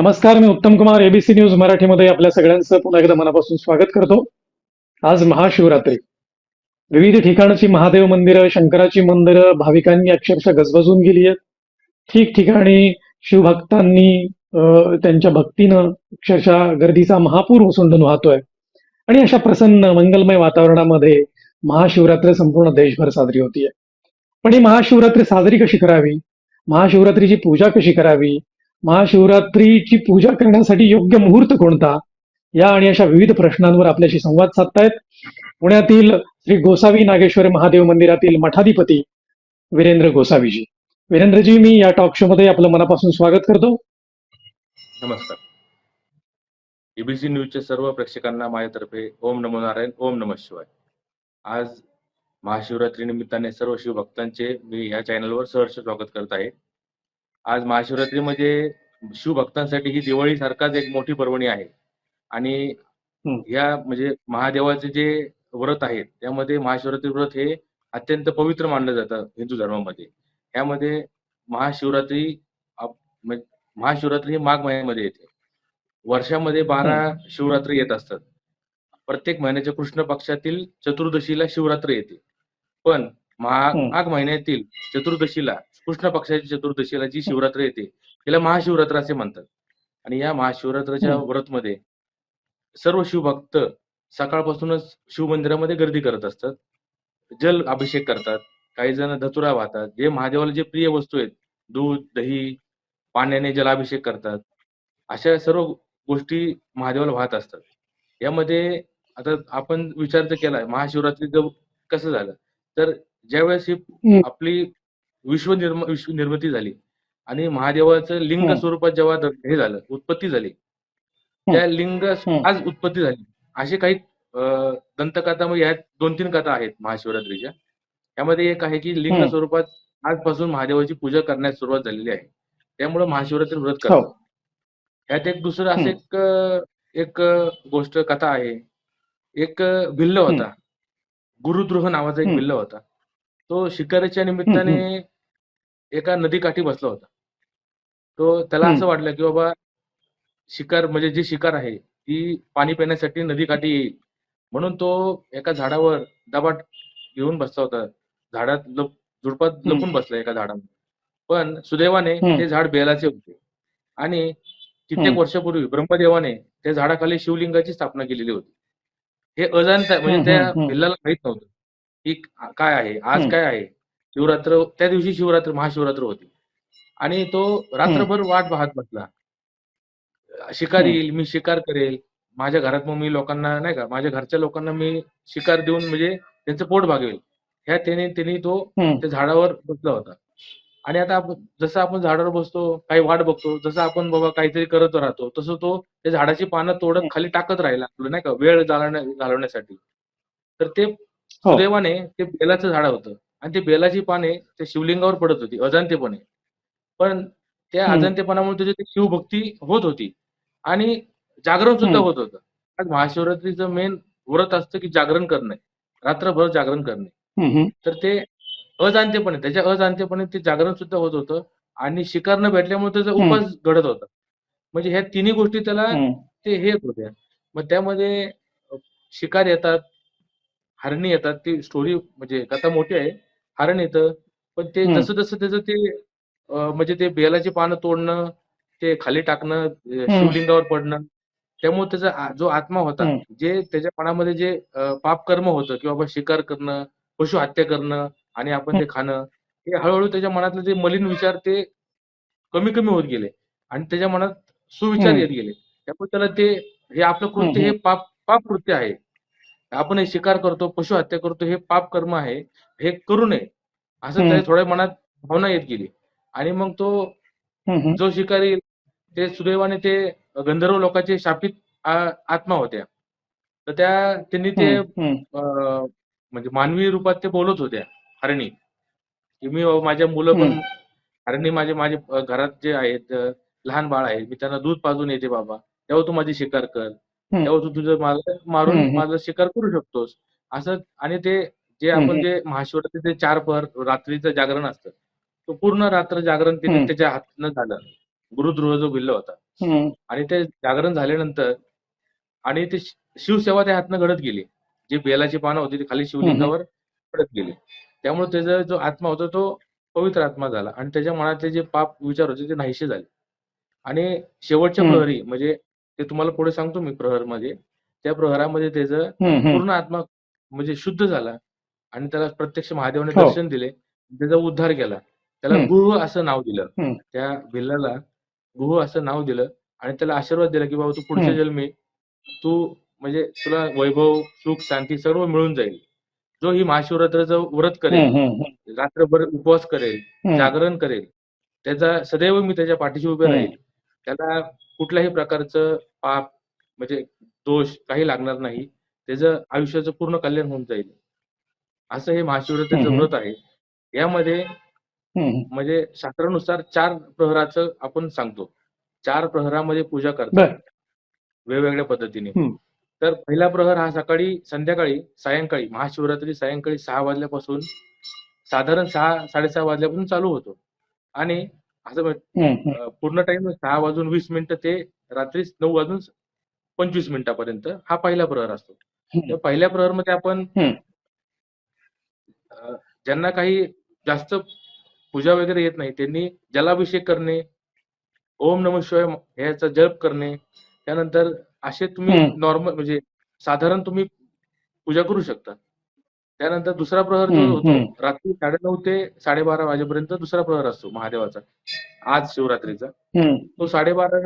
नमस्कार मी उत्तम Kumar ABC news मराठीमध्ये आपल्या सगळ्यांचं पुन्हा एकदा मनापासून स्वागत करतो. आज महाशिवरात्री. विविध ठिकाणची महादेव मंदिरं शंकराची मंदिरं भाविकांनी अक्षरशः गजबजून गेली आहेत. ठिकठिकाणी शिवभक्तांनी अं, त्यांच्या भक्तीनं अक्षरशः गर्दीचा महापूर ओसंडून वाहतोय. आणि अशा प्रसन्न मंगलमय वातावरणामध्ये महाशिवरात्र संपूर्ण देशभर साजरी होतीये. पण ही महाशिवरात्री साजरी कशी करावी? महाशिवरात्रीची पूजा कशी करावी? महाशिवरात्रीची पूजा करण्यासाठी योग्य मुहूर्त कोणता? या आणि अशा विविध प्रश्नांवर आपल्याशी संवाद साधतायत. पुण्यातील श्री गोसावी नागेश्वर महादेव मंदिरातील मठाधिपती वीरेंद्र गोसावीजी. वीरेंद्रजी मी या टॉक शो मध्ये आपलं मनापासून स्वागत करतो. नमस्कार. एबीसी न्यूजच्या सर्व प्रेक्षकांना माझ्यातर्फे ओम नमो नारायण ओम नम शिवाय. आज महाशिवरात्री निमित्ताने सर्व शिवभक्तांचे मी या चॅनलवर सहर्ष स्वागत करत आहे. आज महाशिवरात्री म्हणजे शिवभक्तांसाठी ही दिवाळी सारखाच एक मोठी पर्वणी आहे. आणि. या म्हणजे महादेवाचे जे व्रत आहेत त्यामध्ये महाशिवरात्री व्रत हे अत्यंत पवित्र मानलं जातं हिंदू धर्मामध्ये. यामध्ये महाशिवरात्री म्हणजे महाशिवरात्री ही माघ महिन्यामध्ये येते. वर्षामध्ये बारा शिवरात्री येत असतात. प्रत्येक महिन्याच्या कृष्ण पक्षातील चतुर्दशीला शिवरात्र येते. पण माघ महिन्यातील चतुर्दशीला कृष्ण पक्षाच्या चतुर्दशीला जी शिवरात्र येते तिला महाशिवरात्र असे म्हणतात. आणि या महाशिवरात्राच्या. व्रतमध्ये सर्व शिवभक्त सकाळपासूनच शिवमंदिरामध्ये गर्दी करत असतात. जल अभिषेक करतात. काही जण धतुरा वाहतात. जे महादेवाला जे प्रिय वस्तू आहेत दूध दही पाण्याने जलाभिषेक करतात. अशा सर्व गोष्टी महादेवाला वाहत असतात. यामध्ये आता आपण विचार जर केला महाशिवरात्री कसं झालं? तर ज्यावेळेस ही. आपली विश्व निर्म विश्व निर्मिती झाली आणि महादेवाचं लिंग. स्वरूपात जेव्हा हे झालं उत्पत्ती झाली त्या लिंग. आज उत्पत्ती झाली असे काही अं, दंतकथा म्हणजे ह्यात दोन तीन कथा आहेत महाशिवरात्रीच्या यामध्ये एक आहे की लिंग. स्वरूपात आजपासून महादेवाची पूजा करण्यास सुरुवात झालेली आहे त्यामुळे महाशिवरात्री व्रत हो. करतात ह्यात एक दुसरं असं. एक एक गोष्ट कथा आहे एक भिल्ल होता गुरुद्रोह नावाचा एक. भिल्ल होता तो शिकारीच्या निमित्ताने एका नदीकाठी बसला होता तो त्याला. असं वाटलं की बाबा शिकार म्हणजे जी शिकार आहे ती पाणी पिण्यासाठी नदीकाठी येईल म्हणून तो एका झाडावर दबाट घेऊन बसला होता झाडात लप झुडपात. लपून बसला एका झाडावर पण सुदैवाने. ते झाड बेलाचे होते आणि कित्येक. वर्षापूर्वी ब्रह्मदेवाने त्या झाडाखाली शिवलिंगाची स्थापना केलेली होती हे अजाणता म्हणजे त्या. भिल्लाला माहीत नव्हतं की काय आहे? आज. काय आहे? शिवरात्र त्या दिवशी शिवरात्र महाशिवरात्र होती. आणि तो रात्रभर वाट पाहत बसला. शिकार. येईल मी शिकार करेल. माझ्या घरात मग मी लोकांना नाही का माझ्या घरच्या लोकांना मी शिकार देऊन म्हणजे त्यांचं पोट भागवेल. ह्या त्याने त्यांनी तो. त्या झाडावर बसला होता. आणि आता आपण जसं आपण झाडावर बसतो काही वाट बघतो जसं आपण बाबा काहीतरी करत राहतो तसं तो त्या झाडाची पानं तोडत खाली टाकत राहिला आपलं नाही का वेळ घालवण्या घालवण्यासाठी. तर ते. सुदैवाने ते बेलाचं झाड होतं आणि ते बेलाची पाने त्या शिवलिंगावर पडत होती अजाणतेपणे पण त्या हम्म. अजाणतेपणामुळे त्याची ती शिवभक्ती होत होती आणि जागरण सुद्धा. होत होतं आज महाशिवरात्रीचं मेन व्रत असतं की जागरण करणे रात्रभर जागरण करणे. तर ते अजाणतेपणे त्याच्या अजाणतेपणे ते जागरण सुद्धा होत होतं आणि शिकार न भेटल्यामुळे त्याचा. उपास घडत होता म्हणजे ह्या तिन्ही गोष्टी त्याला. ते हे होत्या मग त्यामध्ये शिकार येतात हरणी येतात ती स्टोरी म्हणजे कथा मोठी आहे हरण येतं पण ते. जसं जसं त्याचं ते म्हणजे ते बेलाची पानं तोडणं ते खाली टाकणं शिवलिंगावर पडणं त्यामुळे त्याचा जो आत्मा होता. जे त्याच्या मनामध्ये जे अ, पापकर्म होतं की बाबा शिकार करणं पशु हत्या करणं आणि आपण ते खाणं हे हळूहळू त्याच्या मनातले जे मलिन विचार ते कमी कमी होत गेले आणि त्याच्या मनात सुविचार. येत गेले त्यामुळे त्याला ते हे आपलं कृत्य हे. पाप पाप कृत्य आहे आपण हे शिकार करतो पशु हत्या करतो हे पाप कर्म आहे हे करू नये असं. त्याच्या थोड्या मनात भावना येत गेली आणि मग तो. जो शिकारी ते सुदैवाने ते गंधर्व लोकांचे शापित आत्मा होत्या तर त्या त्यांनी ते म्हणजे मानवी रूपात ते बोलत होत्या हरणी की मी माझ्या मुलं पण. हरणी माझे माझे घरात जे आहेत लहान बाळ आहे मी त्यांना दूध पाजून येते बाबा तेव्हा तू माझी शिकार कर. तेव्हा तू तुझं मला मारून. माझा शिकार करू शकतोस असं आणि ते जे आपण. जे महाशिवरात्रीचे चार पहर रात्रीचं जागरण असतं तो पूर्ण रात्र जागरण हम्म. त्याच्या हातनं झालं गुरुद्रोह जो भिल्ल होता. आणि ते जागरण झाल्यानंतर आणि ते शिवसेवा त्या हातनं घडत गेली जी बेलाची पानं होती ती खाली शिवलिंगावर पडत गेली त्यामुळे त्याचा जो आत्मा होता तो पवित्र आत्मा झाला आणि त्याच्या मनातले जे पाप विचार होते ते नाहीसे झाले आणि शेवटच्या. प्रहरी म्हणजे ते तुम्हाला पुढे सांगतो मी प्रहरमध्ये त्या प्रहरामध्ये त्याचं. पूर्ण आत्मा म्हणजे शुद्ध झाला आणि त्याला प्रत्यक्ष महादेवाने हो. दर्शन दिले त्याचा उद्धार केला त्याला. गुरु असं नाव दिलं. त्या भिल्लाला गुरु असं नाव दिलं आणि त्याला आशीर्वाद दिला की बाबा तू पुढच्या. जन्मी तू म्हणजे तुला वैभव सुख शांती सर्व मिळून जाईल जो ही महाशिवरात्राचं व्रत करेल रात्रभर उपवास करेल. जागरण करेल त्याचा सदैव मी त्याच्या पाठीशी उभे. राहील त्याला कुठल्याही प्रकारचं पाप म्हणजे दोष काही लागणार नाही. त्याचं आयुष्याचं पूर्ण कल्याण होऊन जाईल. असं हे महाशिवरात्रीचं. व्रत आहे. यामध्ये. म्हणजे शास्त्रानुसार चार प्रहराचं आपण सांगतो. चार प्रहरामध्ये पूजा करतात. वेगवेगळ्या पद्धतीने. तर पहिला प्रहर हा सकाळी संध्याकाळी सायंकाळी महाशिवरात्री सायंकाळी सहा वाजल्यापासून साधारण सहा साडेसहा वाजल्यापासून चालू होतो. आणि असं पूर्ण टाइम सहा वाजून वीस मिनिटं ते रात्री नऊ वाजून पंचवीस मिनिटापर्यंत हा पहिला प्रहर असतो. पहिल्या प्रहरमध्ये आपण ज्यांना काही जास्त पूजा वगैरे येत नाही त्यांनी जलाभिषेक करणे ओम नम शिवाय याचा जप करणे त्यानंतर असे तुम्ही. नॉर्मल म्हणजे साधारण तुम्ही पूजा करू शकता. त्यानंतर दुसरा प्रहर जो होतो. रात्री साडेनऊ ते साडेबारा वाजेपर्यंत दुसरा प्रहर असतो महादेवाचा आज शिवरात्रीचा. तो साडेबारा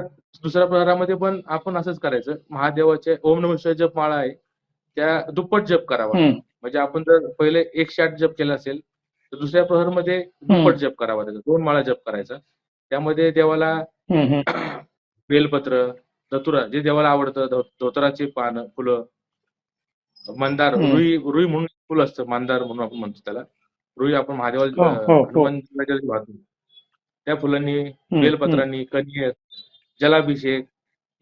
दुसऱ्या प्रहरामध्ये पण आपण असंच करायचं महादेवाचे ओम नम शिवाय जप माळा आहे त्या दुप्पट जप करावा. म्हणजे आपण जर पहिले एकशे आठ जप केला असेल तर दुसऱ्या प्रहरमध्ये दुप्पट जप करावा त्याचा दोन माळा जप करायचा त्यामध्ये देवाला. बेलपत्र धतुरा जे देवाला आवडतं धोतराची पानं फुलं मंदार. रुई रुई म्हणून फुल असतं मंदार म्हणून आपण म्हणतो त्याला रुई आपण महादेवाला हो, हो, हो. त्या फुलांनी बेलपत्रांनी कनियत जलाभिषेक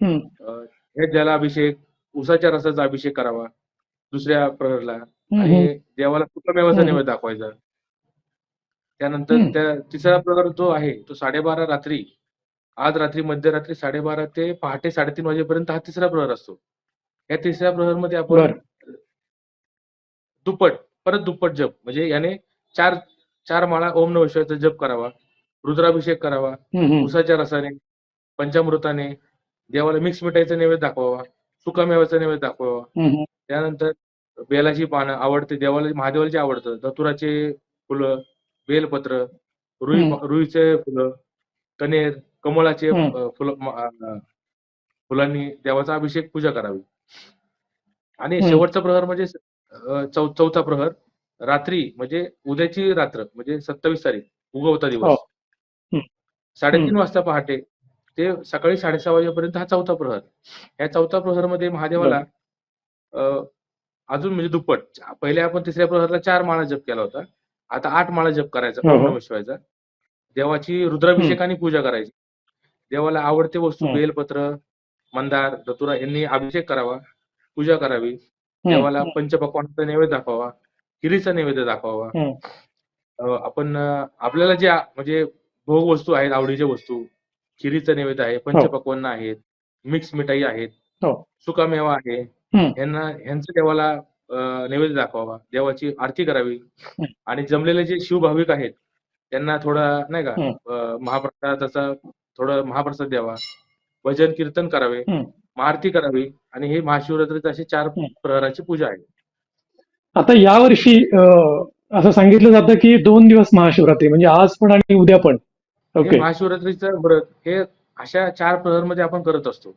हे जलाभिषेक उसाच्या रसाचा अभिषेक करावा दुसऱ्या प्रहरला आणि. देवाला सुकमेवाचा हम्म. नैवेद्य दाखवायचा त्यानंतर. त्या तिसरा प्रहर जो आहे तो साडेबारा रात्री आज रात्री मध्यरात्री साडेबारा ते पहाटे साडेतीन वाजेपर्यंत हा तिसरा प्रहर असतो या तिसऱ्या प्रहरमध्ये आपण. दुप्पट परत दुप्पट जप म्हणजे याने चार चार माळा ओम नमः शिवायचा जप करावा रुद्राभिषेक करावा. उसाच्या रसाने पंचामृताने देवाला मिक्स मिठाईचा नैवेद्य दाखवावा सुकामेवाचा नैवेद्य दाखवावा त्यानंतर बेलाची पानं आवडते देवाला महादेवाला जे आवडतं धतुराचे फुलं बेलपत्र रुई. रुईचे फुलं कनेर कमळाचे फुलं फुलांनी देवाचा अभिषेक पूजा करावी आणि. शेवटचा प्रहर म्हणजे चौ- चौथा प्रहर रात्री म्हणजे उद्याची रात्र म्हणजे सत्तावीस तारीख उगवता हो. दिवस. साडेतीन. वाजता पहाटे ते सकाळी साडेसहा वाजेपर्यंत हा चौथा प्रहर या चौथा प्रहरमध्ये महादेवाला अ, अजून म्हणजे दुप्पट पहिले आपण तिसऱ्या प्रहरला चार माळा जप केला होता आता आठ माळा जप करायचा हो, हो. नमः शिवायचा देवाची रुद्राभिषेकाने पूजा करायची देवाला आवडते वस्तू. बेलपत्र मंदार दतुरा यांनी अभिषेक करावा पूजा करावी. देवाला पंचपक्वानाचा नैवेद्य दाखवावा खिरीचा नैवेद्य दाखवावा. आपण आपल्याला जे म्हणजे भोग वस्तू आहेत आवडीच्या वस्तू खिरीचा नैवेद्य आहे पंचपक्वान्न आहेत मिक्स मिठाई आहेत हो. सुकामेवा आहे हम्म. यांना ह्यांचं देवाला नैवेद्य दाखवावा देवाची आरती करावी. आणि जमलेले जे शिवभाविक आहेत त्यांना थोडा नाही का महाप्रसादाचा थोडं महाप्रसाद द्यावा भजन कीर्तन करावे. महाआरती करावी आणि हे महाशिवरात्रीचे असे चार. प्रहराची पूजा आहे आता यावर्षी असं सांगितलं जातं की दोन दिवस महाशिवरात्री म्हणजे आज पण आणि उद्या पण ओके महाशिवरात्रीचं व्रत हे अशा चार प्रहरमध्ये आपण करत असतो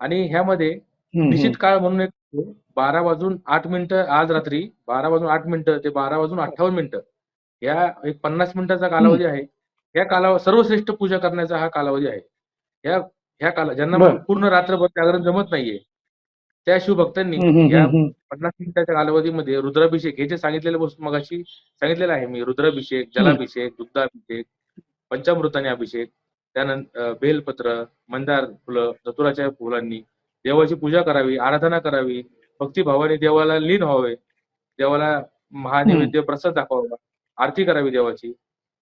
आणि ह्यामध्ये निश्चित. काळ म्हणून एक. बारा वाजून आठ मिनिटं आज रात्री बारा वाजून आठ मिनिटं ते बारा वाजून अठ्ठावन्न मिनिटं या एक पन्नास मिनिटाचा कालावधी आहे या कालावधी सर्वश्रेष्ठ पूजा करण्याचा हा कालावधी आहे या ह्या काला ज्यांना. पूर्ण रात्रभर जागरण जमत नाहीये त्या शिवभक्तांनी या. पन्नास मिनिटाच्या कालावधीमध्ये रुद्राभिषेक हे जे सांगितलेले वस्तू मगाशी सांगितलेलं आहे मी रुद्राभिषेक जलाभिषेक दुग्धाभिषेक पंचामृताने अभिषेक त्यानंतर बेलपत्र मंदार फुलं धतुराच्या फुलांनी देवाची पूजा करावी आराधना करावी भक्तिभावाने देवाला लीन व्हावे देवाला महानैवेद्य प्रसाद दाखवावा आरती करावी देवाची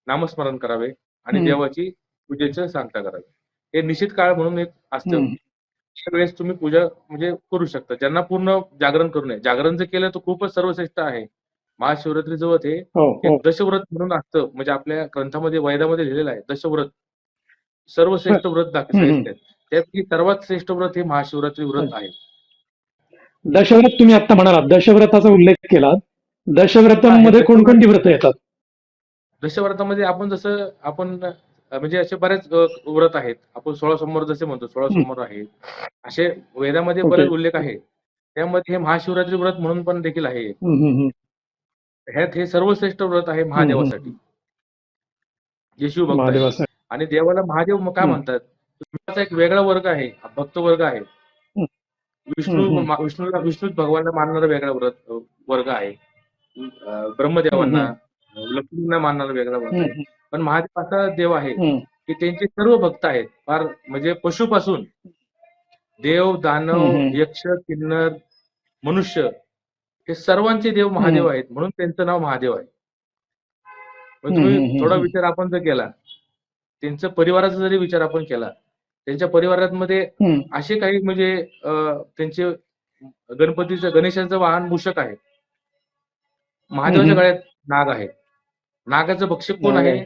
नामस्मरण करावे आणि. देवाची पूजेचं सांगता करावी हे निश्चित काळ म्हणून एक असतं. त्यावेळेस तुम्ही पूजा म्हणजे करू शकता. ज्यांना पूर्ण जागरण करू नये. जागरण जर केलं तर खूपच सर्वश्रेष्ठ आहे. महाशिवरात्री जवळ हे हो. हो दशव्रत म्हणून असतं. म्हणजे आपल्या ग्रंथामध्ये वेदामध्ये लिहिलेलं आहे. दशव्रत. सर्वश्रेष्ठ व्रत. सांगितलंय त्यापैकी सर्वात श्रेष्ठ व्रत हे महाशिवरात्री व्रत आहे. दशव्रत तुम्ही आता म्हणालात. दशव्रताचा उल्लेख केला. दशव्रतांमध्ये. कोणकोणती व्रत येतात? दशव्रतामध्ये आपण जसं आपण म्हणजे असे बरेच व्रत आहेत. आपण सोळा सोमवार जसे म्हणतो सोळा. सोमवार आहे असे वेदामध्ये. बरेच उल्लेख आहे त्यामध्ये हे महाशिवरात्री व्रत म्हणून पण देखील आहे. ह्यात हे सर्वश्रेष्ठ व्रत आहे महादेवासाठी. जे आहे. महादेवासाठी. आणि देवाला महादेव काय. म्हणतात? एक वेगळा वर्ग आहे. भक्त वर्ग आहे. विष्णू विष्णूला विष्णू भगवानला मानणारा वेगळा व्रत वर्ग आहे. ब्रह्मदेवांना लक्ष्मींना मानणारा वेगळा वर्ग आहे. पण महादेव असा देव आहे. की त्यांचे सर्व भक्त आहेत फार म्हणजे पशुपासून देव दानव. यक्ष किन्नर मनुष्य हे सर्वांचे देव महादेव. आहेत म्हणून त्यांचं नाव महादेव आहे तुम्ही थोडा. विचार आपण जर केला त्यांच्या परिवाराचा जरी विचार आपण केला त्यांच्या परिवारामध्ये. असे काही म्हणजे त्यांचे गणपतीचं गणेशाचं वाहन मूषक आहे महादेवाच्या. गळ्यात नाग आहे नागाचं भक्षक कोण आहे.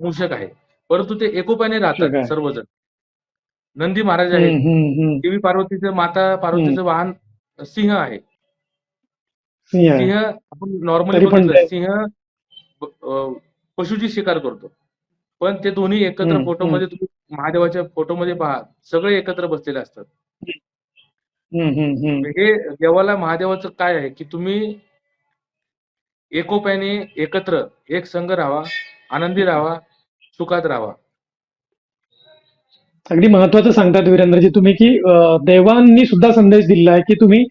मूषक आहे. परंतु ते एकोप्याने राहतात. सर्वजण. नंदी महाराज आहेत. देवी पार्वतीचं माता पार्वतीचं वाहन सिंह आहे. सिंह आपण नॉर्मली बघितलं सिंह पशुची शिकार करतो. पण ते दोन्ही एकत्र फोटोमध्ये तुम्ही महादेवाच्या फोटोमध्ये पहा सगळे एकत्र बसलेले असतात. हे देवाला महादेवाचं काय आहे की तुम्ही एकोप्याने एकत्र एक संघ राहावा आनंदी राहावा सुखात राहावा अगदी महत्वाचं सांगतात वीरेंद्रजी तुम्ही की देवांनी सुद्धा संदेश दिलेला आहे की तुम्ही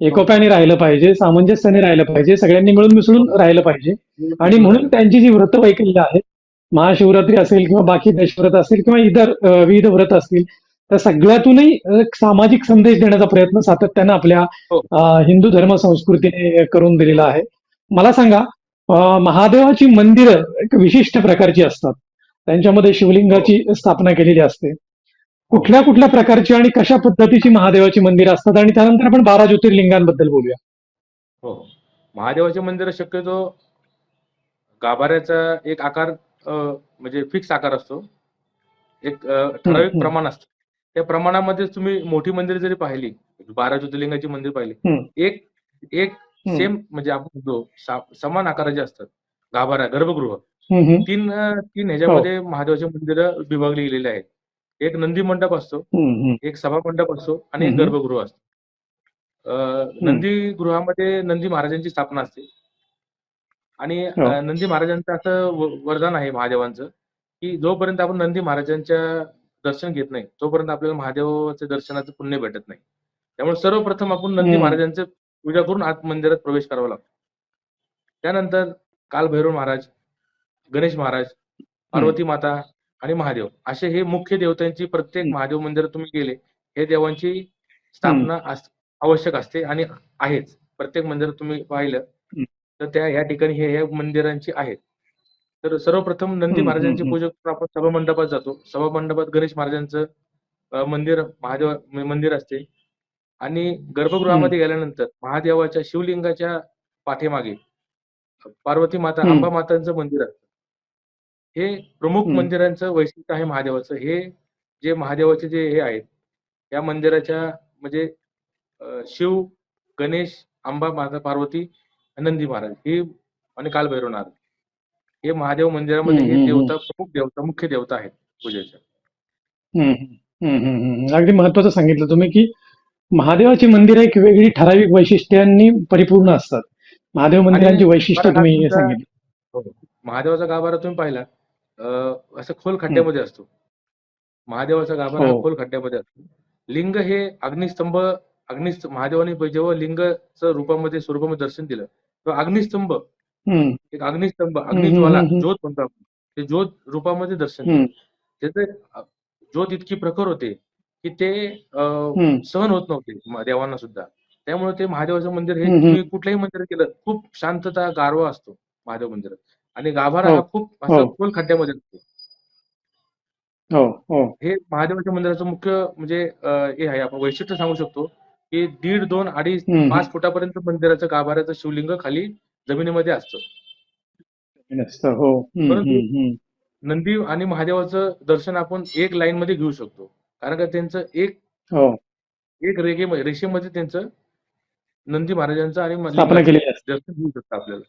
एकोप्याने राहिलं पाहिजे सामंजस्याने राहिलं पाहिजे सगळ्यांनी मिळून मिसळून राहिलं पाहिजे. आणि म्हणून त्यांची जी व्रत वैकल्य आहेत महाशिवरात्री असेल किंवा बाकी देशव्रत असेल किंवा इतर विविध व्रत असतील त्या सगळ्यातूनही एक सामाजिक संदेश देण्याचा प्रयत्न सातत्यानं आपल्या हो. हिंदू धर्म संस्कृतीने करून दिलेला आहे. मला सांगा महादेवाची मंदिरं एक विशिष्ट प्रकारची असतात त्यांच्यामध्ये शिवलिंगाची स्थापना केलेली असते कुठल्या कुठल्या प्रकारची आणि कशा पद्धतीची महादेवाची मंदिरं असतात आणि त्यानंतर आपण बारा ज्योतिर्लिंगांबद्दल बोलूया हो महादेवाचे मंदिर शक्यतो गाभाऱ्याचा एक आकार म्हणजे फिक्स आकार असतो एक ठराविक. प्रमाण असतं त्या प्रमाणामध्ये तुम्ही मोठी मंदिर जरी पाहिली बारा ज्योतिर्लिंगाची मंदिर पाहिली. एक एक. सेम म्हणजे आपण सा- समान आकाराचे असतात गाभारा गर्भगृह तीन तीन ह्याच्यामध्ये महादेवाचे मंदिर विभागली गेलेले आहेत एक नंदी मंडप असतो. एक सभा मंडप असतो आणि एक. गर्भगृह असतो नंदी गृहामध्ये नंदी महाराजांची स्थापना असते आणि हो. नंदी महाराजांचं असं वरदान आहे महादेवांचं की जोपर्यंत आपण नंदी महाराजांच्या दर्शन घेत नाही तोपर्यंत आपल्याला महादेवाच्या दर्शनाचं पुण्य भेटत नाही त्यामुळे सर्वप्रथम आपण नंदी. महाराजांचं पूजा करून आत मंदिरात प्रवेश करावा लागतो. त्यानंतर कालभैरव महाराज गणेश महाराज पार्वती माता आणि महादेव असे हे मुख्य देवतांची प्रत्येक. महादेव मंदिरात तुम्ही गेले हे देवांची स्थापना आवश्यक असते आणि आहेच. प्रत्येक मंदिरात तुम्ही पाहिलं. तर त्या या ठिकाणी हे ह्या मंदिरांची आहेत. तर सर्वप्रथम नंदी महाराजांची पूजा करून आपण सभा मंडपात जातो. सभा मंडपात गणेश महाराजांचं मंदिर महादेव मंदिर असते आणि गर्भगृहामध्ये गेल्यानंतर महादेवाच्या शिवलिंगाच्या पाठीमागे पार्वती माता. अंबा मातांचं मंदिर असतं हे प्रमुख. मंदिरांचं वैशिष्ट्य आहे महादेवाचं हे जे महादेवाचे जे हे आहेत या मंदिराच्या म्हणजे शिव गणेश अंबा माता पार्वती नंदी महाराज हे आणि कालभैरव महाराज हे महादेव मंदिरामध्ये हे देवता प्रमुख देवता मुख्य देवता आहेत पूजेच्या. अगदी महत्वाचं सांगितलं तुम्ही की महादेवाची मंदिरं एक वेगळी ठराविक वैशिष्ट्यांनी परिपूर्ण असतात. महादेव मंदिरांची वैशिष्ट्य तुम्ही हा तुमचा- सांगितली. महादेवाचा गाभारा तुम्ही पाहिला. असं खोल खड्ड्यामध्ये असतो. महादेवाचा गाभारा हा हो. खोल खड्ड्यामध्ये असतो. लिंग हे अग्निस्तंभ अग्निस्त महादेवाने जेव्हा लिंगचं रूपामध्ये स्वरूपामध्ये दर्शन दिलं तेव्हा अग्निस्तंभ एक अग्निस्तंभ अग्निज्वाला. ज्योत म्हणतो आपण ते ज्योत रूपामध्ये दर्शन त्याचे ज्योत इतकी प्रखर होते की ते. सहन होत नव्हते देवांना सुद्धा. त्यामुळे ते महादेवाचं मंदिर हे. तुम्ही कुठल्याही मंदिरात केलं खूप शांतता गारवा असतो महादेव मंदिरात. आणि गाभारा हो, हा खूप हो. खोल खड्ड्यामध्ये असतो. हो हो. महादेवाच्या मंदिराचं मुख्य म्हणजे हे आहे. आपण वैशिष्ट्य सांगू शकतो की दीड दोन अडीच पाच फुटापर्यंत मंदिराचं गाभाऱ्याचं शिवलिंग खाली जमिनीमध्ये असतं. परंतु-. नंदी आणि महादेवाचं दर्शन आपण एक लाईन मध्ये घेऊ शकतो. कारण का त्यांचं एक हो एक रेगे रेषेमध्ये त्यांचं नंदी महाराजांचं आणि दर्शन घेऊ शकतं आपल्याला.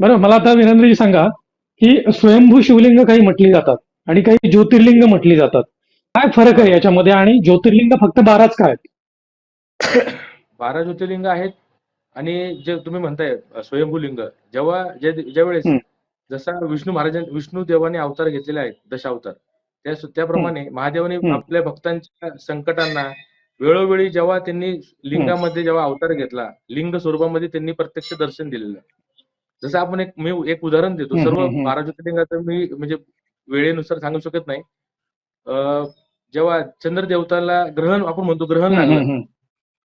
बरं मला आता वीरेंद्रजी सांगा की स्वयंभू शिवलिंग काही म्हटली जातात आणि काही ज्योतिर्लिंग म्हटली जातात काय फरक आहे याच्यामध्ये आणि ज्योतिर्लिंग फक्त बाराच काय? बारा ज्योतिर्लिंग आहेत आणि जे तुम्ही म्हणताय स्वयंभूलिंग जेव्हा ज्या ज्या वेळेस हम्म. जसा विष्णू महाराजां विष्णू देवाने अवतार घेतलेले आहेत दशावतार त्या त्याप्रमाणे महादेवाने. आपल्या भक्तांच्या संकटांना वेळोवेळी जेव्हा त्यांनी लिंगामध्ये जेव्हा अवतार घेतला लिंग स्वरूपामध्ये त्यांनी प्रत्यक्ष दर्शन दिलेलं. जसं आपण एक मी एक उदाहरण देतो सर्व. बारा ज्योतिर्लिंगाचं मी म्हणजे वेळेनुसार सांगू शकत नाही अ, जेव्हा चंद्रदेवताला ग्रहण आपण म्हणतो ग्रहण लागलं.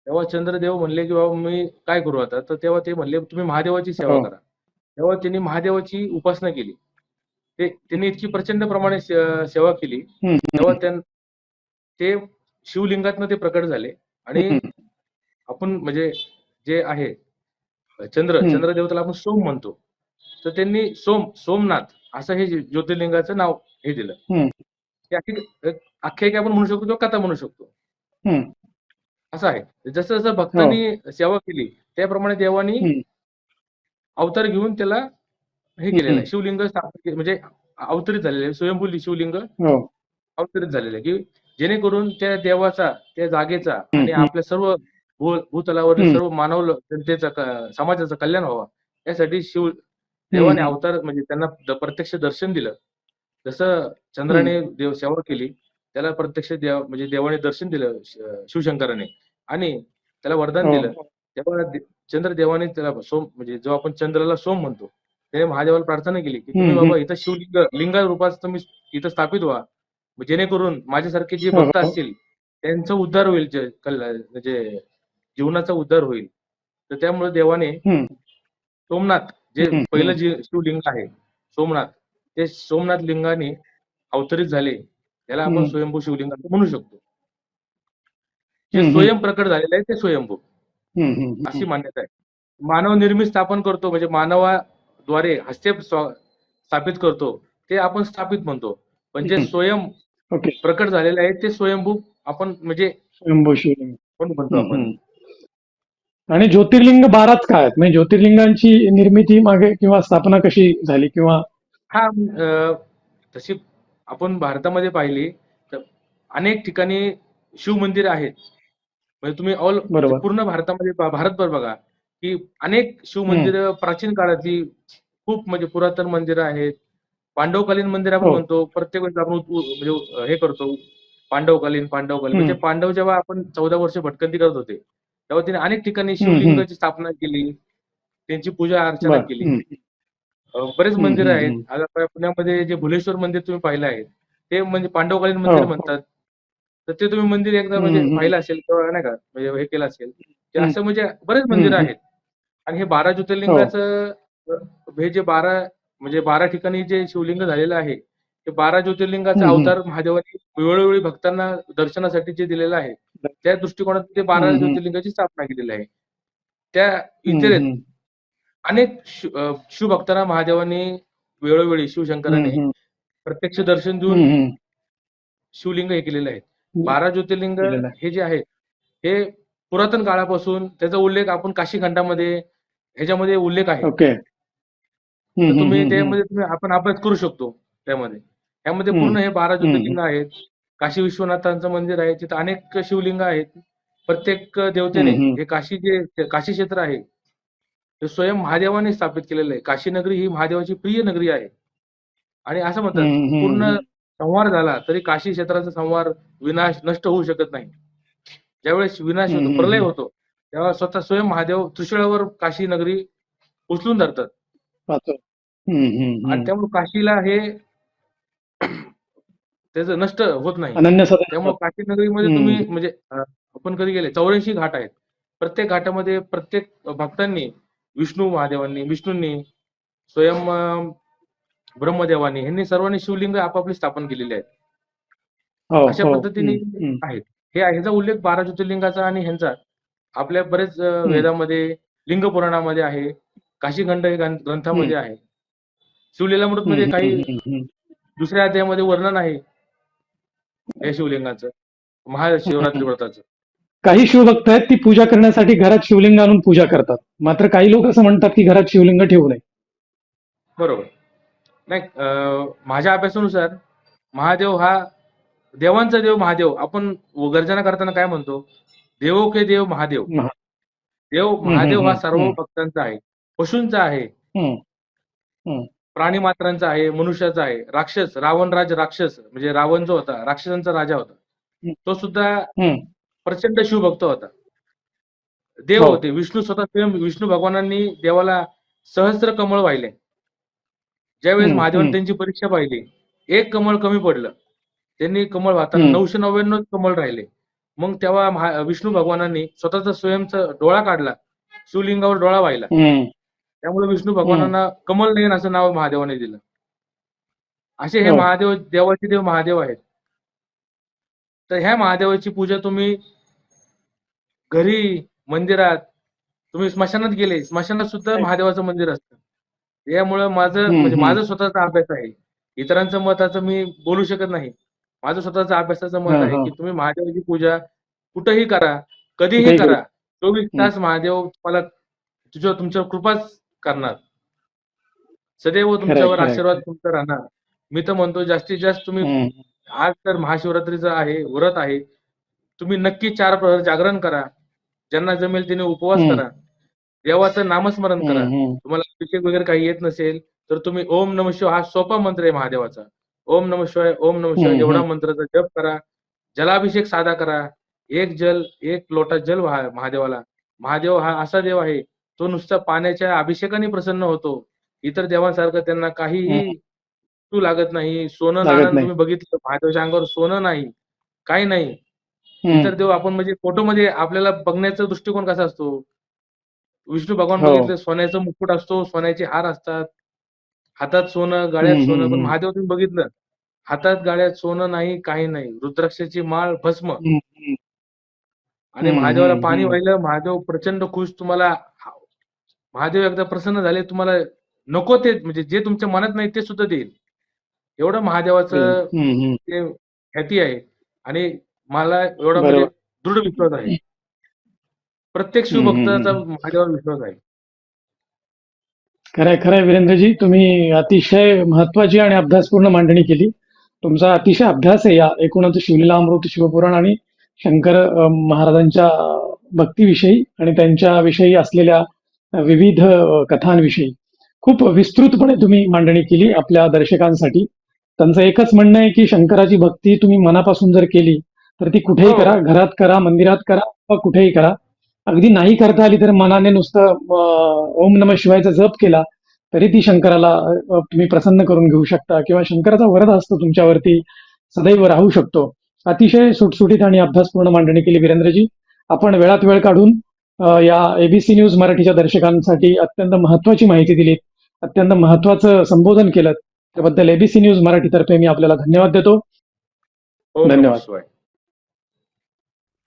तेव्हा चंद्रदेव म्हणले की बाबा मी काय करू आता तर तेव्हा ते म्हणले तुम्ही महादेवाची सेवा हो. करा तेव्हा त्यांनी महादेवाची उपासना केली. ते त्यांनी इतकी प्रचंड प्रमाणे सेवा केली. तेव्हा ते शिवलिंगातनं ते प्रकट झाले. आणि. आपण म्हणजे जे आहे चंद्र. चंद्रदेवताला आपण सोम म्हणतो. तर त्यांनी सोम सोमनाथ असं हे ज्योतिर्लिंगाचं नाव हे दिलं. आख्यायिका आपण म्हणू शकतो किंवा कथा म्हणू शकतो. असं आहे. जसं जसं भक्तांनी सेवा केली त्याप्रमाणे देवानी. अवतार घेऊन त्याला हे केलेलं. आहे शिवलिंग स्थापन म्हणजे अवतरित झालेले आहे स्वयंभू शिवलिंग हो अवतरित झालेलं आहे की जेणेकरून त्या देवाचा त्या जागेचा आणि. आपल्या सर्व भू भूतलावरील हम्म. सर्व मानव जनतेचा समाजाचं कल्याण व्हावं यासाठी शिव देवाने. अवतार म्हणजे त्यांना प्रत्यक्ष दर्शन दिलं जसं चंद्राने देव सेवा केली त्याला प्रत्यक्ष देव म्हणजे देवाने दर्शन दिलं शिवशंकराने आणि त्याला वरदान हो. दिलं तेव्हा चंद्रदेवाने त्याला सोम म्हणजे जो आपण चंद्राला सोम म्हणतो त्याने महादेवाला प्रार्थना केली की तुम्ही. बाबा इथं शिवलिंग लिंगा रूपात तुम्ही इथं स्थापित व्हा जेणेकरून माझ्यासारखे जे भक्त हो. असतील त्यांचा उद्धार होईल म्हणजे जीवनाचा उद्धार होईल तर त्यामुळे देवाने. सोमनाथ जे. पहिलं जे शिवलिंग आहे सोमनाथ ते सोमनाथ लिंगाने अवतरित झाले त्याला आपण. स्वयंभू शिवलिंग म्हणू शकतो जे. स्वयं प्रकट झालेलं आहे ते स्वयंभू. अशी मान्यता आहे. मानव निर्मित स्थापन करतो म्हणजे मानवाद्वारे हस्तक्षेप स्वा- स्थापित करतो ते आपण स्थापित म्हणतो. पण जे हम्म. स्वयं प्रकट झालेले आहे ते स्वयंभू आपण म्हणजे स्वयंभू म्हणतो आपण. आणि ज्योतिर्लिंग बाराच काय आहेत? म्हणजे ज्योतिर्लिंगांची निर्मिती मागे किंवा स्थापना कशी झाली किंवा? हा तशी आपण भारतामध्ये पाहिली तर अनेक ठिकाणी शिव मंदिर आहेत. म्हणजे तुम्ही ऑल बरोबर. पूर्ण भारतामध्ये भारतभर बघा की अनेक शिव मंदिर प्राचीन काळातली खूप म्हणजे पुरातन मंदिरं आहेत पांडवकालीन मंदिर आपण हो. म्हणतो प्रत्येक वेळेस आपण म्हणजे हे करतो पांडवकालीन पांडवकालीन म्हणजे. पांडव जेव्हा आपण चौदा वर्ष भटकंती करत होते तेव्हा तिने अनेक ठिकाणी. शिवलिंगाची स्थापना केली त्यांची पूजा अर्चना केली बरेच मंदिर आहेत. आता पुण्यामध्ये जे भुलेश्वर मंदिर तुम्ही पाहिलं आहे ते म्हणजे पांडवकालीन मंदिर हो. म्हणतात तर ते तुम्ही मंदिर एकदा म्हणजे. पाहिलं असेल किंवा नाही का म्हणजे हे केलं असेल. असं म्हणजे बरेच मंदिर. आहेत आणि हे बारा ज्योतिर्लिंगाचं हे जे बारा म्हणजे बारा ठिकाणी जे शिवलिंग झालेलं आहे ते बारा ज्योतिर्लिंगाचा. अवतार महादेवाने वेळोवेळी भक्तांना दर्शनासाठी जे दिलेलं आहे त्या दृष्टिकोनात ते बारा. ज्योतिर्लिंगाची स्थापना केलेली आहे त्या इतर. अनेक शिवभक्तांना महादेवाने वेळोवेळी शिवशंकराने प्रत्यक्ष दर्शन देऊन. शिवलिंग हे केलेले आहेत बारा ज्योतिर्लिंग. हे जे आहेत हे पुरातन काळापासून त्याचा उल्लेख आपण काशी खंडामध्ये ह्याच्यामध्ये उल्लेख आहे तुम्ही त्यामध्ये तुम्ही आपण अभ्यास करू शकतो त्यामध्ये त्यामध्ये. पूर्ण हे बारा. ज्योतिर्लिंग आहेत काशी विश्वनाथांचं मंदिर आहे तिथं अनेक शिवलिंग आहेत प्रत्येक देवतेने. हे काशी जे काशी क्षेत्र आहे ते स्वयं महादेवाने स्थापित केलेलं आहे काशी नगरी ही महादेवाची प्रिय नगरी आहे आणि असं म्हणतात पूर्ण. संहार झाला तरी काशी क्षेत्राचा संहार विनाश नष्ट होऊ शकत नाही ज्यावेळेस विनाश होतो प्रलय. होतो तेव्हा स्वतः स्वयं महादेव त्रिशूळावर काशी नगरी उचलून धरतात आणि. त्यामुळे काशीला हे त्याचं नष्ट होत नाही त्यामुळे काशी नगरीमध्ये. तुम्ही म्हणजे आपण कधी गेले चौऱ्याऐंशी घाट आहेत प्रत्येक घाटामध्ये प्रत्येक भक्तांनी विष्णू महादेवांनी विष्णूंनी स्वयं ब्रह्मदेवानी यांनी सर्वांनी शिवलिंग आपापली स्थापन केलेली आहेत. हो, अशा हो. पद्धतीने. आहेत. हे ह्याचा उल्लेख बारा ज्योतिर्लिंगाचा आणि ह्यांचा. आपल्या बरेच. वेदामध्ये लिंग पुराणामध्ये आहे. काशीखंड हे ग्रं- ग्रंथामध्ये आहे. शिवलीलामृत मध्ये काही. दुसऱ्या अध्यायामध्ये वर्णन आहे. या शिवलिंगाचं. महाशिवरात्री व्रताचं. काही शिवभक्त आहेत ती पूजा करण्यासाठी घरात शिवलिंग आणून पूजा करतात. मात्र काही लोक असं म्हणतात की घरात शिवलिंग ठेवू नये. बरोबर. नाही अं, माझ्या अभ्यासानुसार महादेव हा देवांचा देव महादेव. आपण गर्जना करताना काय म्हणतो? देवो के देव महादेव. महा- देव महादेव हा सर्व. भक्तांचा आहे. पशूंचा आहे. प्राणी मात्रांचा आहे मनुष्याचा आहे. राक्षस रावण राज राक्षस म्हणजे रावण जो होता राक्षसांचा राजा होता. तो सुद्धा. प्रचंड शिवभक्त होता. देव हो. होते. विष्णू स्वतः स्वयं विष्णू भगवानांनी देवाला सहस्र कमळ वाहिले. ज्यावेळेस महादेवांनी परीक्षा पाहिली एक कमळ कमी पडलं. त्यांनी कमळ वाहताना. नऊशे नव्याण्णव कमळ राहिले. मग तेव्हा विष्णू भगवानांनी स्वतःचा स्वयंचा डोळा काढला शिवलिंगावर डोळा वाहिला. हम्म. त्यामुळे विष्णू भगवानांना कमल नयन असं नाव महादेवाने दिलं. असे हे हो. महादेव देवाचे देव महादेव आहेत. तर ह्या महादेवाची पूजा तुम्ही घरी मंदिरात तुम्ही स्मशानात गेले स्मशानात सुद्धा महादेवाचं मंदिर असतं. यामुळं माझं म्हणजे. माझा स्वतःचा अभ्यास आहे इतरांचं मताचं मी बोलू शकत नाही माझं स्वतःचं अभ्यासाचं मत आहे. की तुम्ही महादेवाची पूजा कुठेही करा कधीही करा चोवीस तास महादेव तुम्हाला तुझ्या तुमच्यावर कृपाच करणार सदैव तुमच्यावर. आशीर्वाद तुमचा राहणार मी तर म्हणतो जास्तीत जास्त तुम्ही. आज तर महाशिवरात्रीचं आहे व्रत आहे तुम्ही नक्की चार प्रहर जागरण करा ज्यांना जमेल त्याने उपवास. करा देवाचं नामस्मरण करा. तुम्हाला अभिषेक वगैरे काही येत नसेल तर तुम्ही ओम नम शिवाय हा सोपा मंत्र आहे महादेवाचा. ओम नम शिवाय ओम नम शिवाय एवढा. मंत्राचा जप करा. जलाभिषेक साधा करा. एक जल एक लोटा जल व्हा महादेवाला. महादेव हा असा देव आहे तो नुसता पाण्याच्या अभिषेकाने प्रसन्न होतो. इतर देवांसारखं त्यांना काहीही तू लागत नाही. सोनं नाणं. तुम्ही बघितलं महादेवाच्या अंगावर सोनं नाही काही नाही. इतर देव आपण म्हणजे फोटोमध्ये आपल्याला बघण्याचा दृष्टिकोन कसा असतो? विष्णू भगवान हो. बघितलं सोन्याचा मुकुट असतो सोन्याचे हार असतात हातात सोनं गाळ्यात हम्म, सोनं हम्म, पण हम्म. महादेव तुम्ही बघितलं हातात गाळ्यात सोनं नाही काही नाही रुद्राक्षाची माळ भस्म हम्म. हम्म. आणि हम्म, महादेवाला हम्म, पाणी हम्म. वाहिलं महादेव प्रचंड खुश तुम्हाला महादेव एकदा प्रसन्न झाले तुम्हाला नको ते म्हणजे जे तुमच्या मनात नाही ते सुद्धा देईल एवढं महादेवाचं हम्म. हम्म. ते ख्याती आहे आणि मला एवढा बरोबर. म्हणजे दृढ विश्वास आहे प्रत्येक शिवभक्ताचा. महादेवावर विश्वास आहे. खरंय खरंय वीरेंद्रजी तुम्ही अतिशय महत्वाची आणि अभ्यासपूर्ण मांडणी केली. तुमचा अतिशय अभ्यास आहे या एकूणच शिवलीला अमृत शिवपुराण आणि शंकर महाराजांच्या भक्तीविषयी आणि त्यांच्याविषयी असलेल्या विविध कथांविषयी. खूप विस्तृतपणे तुम्ही मांडणी केली आपल्या दर्शकांसाठी. त्यांचं एकच म्हणणं आहे की शंकराची भक्ती तुम्ही मनापासून जर केली तर ती कुठेही हो. करा घरात करा मंदिरात करा किंवा कुठेही करा. अगदी नाही करता आली तर मनाने नुसतं ओम नम शिवायचा जप केला तरी ती शंकराला तुम्ही प्रसन्न करून घेऊ शकता किंवा शंकराचा वरद असतो तुमच्यावरती सदैव राहू शकतो. अतिशय सुटसुटीत आणि अभ्यासपूर्ण मांडणी केली वीरेंद्रजी. आपण वेळात वेळ काढून या एबीसी न्यूज मराठीच्या दर्शकांसाठी अत्यंत महत्वाची माहिती दिली अत्यंत महत्वाचं संबोधन केलं. त्याबद्दल एबीसी न्यूज मराठीतर्फे मी आपल्याला धन्यवाद देतो. धन्यवाद.